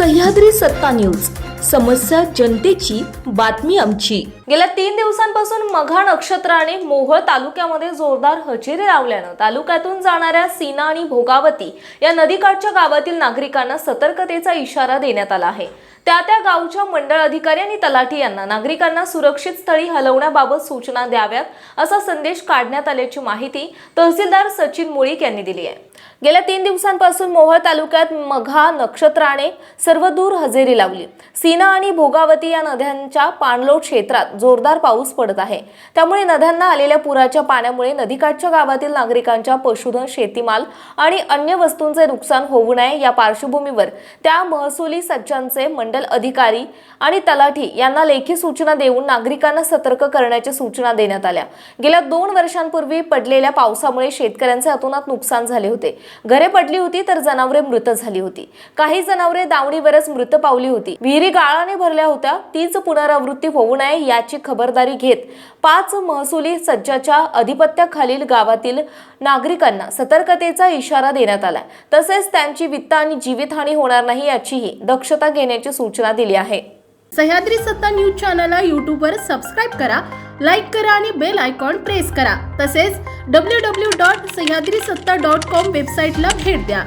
सह्याद्री सत्ता न्यूज. समस्या जनतेची बातमी आमची. गेल्या तीन दिवसांपासून मघा नक्षत्राने मोहोळ तालुक्यामध्ये जोरदार हजेरी लावल्यानं तालुक्यातून जाणाऱ्या सीना आणि भोगावती या नदीकाठच्या गावातील नागरिकांना सतर्कतेचा इशारा देण्यात आला आहे. त्या त्या गावच्या मंडळ अधिकारी आणि तलाठी यांना नागरिकांना सुरक्षित स्थळी हलवण्याबाबत सूचना द्याव्यात असा संदेश काढण्यात आल्याची माहिती तहसीलदार सचिन मुळीक यांनी दिली आहे. गेल्या तीन दिवसांपासून मोहोळ तालुक्यात मघा नक्षत्राने सर्वदूर हजेरी लावली. सीना आणि भोगावती या नद्यांच्या पाणलोट क्षेत्रात जोरदार पाऊस पडत आहे. त्यामुळे नद्यांना आलेल्या पुराच्या पाण्यामुळे नदीकाठच्या गावातील नागरिकांच्या पशुधन शेतीमाल आणि अन्य वस्तूंचे नुकसान होऊ नये या पार्श्वभूमीवर त्या महसुली सज्जांचे मंडल अधिकारी आणि तलाठी यांना लेखी सूचना देऊन नागरिकांना सतर्क करण्याच्या सूचना देण्यात आल्या. गेल्या दोन वर्षांपूर्वी पडलेल्या पावसामुळे शेतकऱ्यांचे अतोनात नुकसान झाले होते. घरे पडली होती तर जनावरे मृत झाली होती. काही जनावरे दावणीवरच मृत पावली होती. विहिरी गाळाने भरल्या होत्या. तीच पुनरावृत्ती होऊ नये याची खबरदारी घेत पाच महसुली सज्जाच्या अधिपत्याखालील गावातील नागरिकांना सतर्कतेचा इशारा देण्यात आला. तसेच त्यांची वित्त आणि जीवितहानी होणार नाही याचीही दक्षता घेण्याची सूचना दिली आहे. सह्याद्री सत्ता न्यूज चॅनलला यूट्यूबवर सबस्क्राईब करा लाईक करा आणि बेल आयकॉन प्रेस करा. तसेच डब्ल्यू डब्ल्यू डॉट सह्याद्री सत्ता डॉट कॉम वेबसाईटला भेट द्या.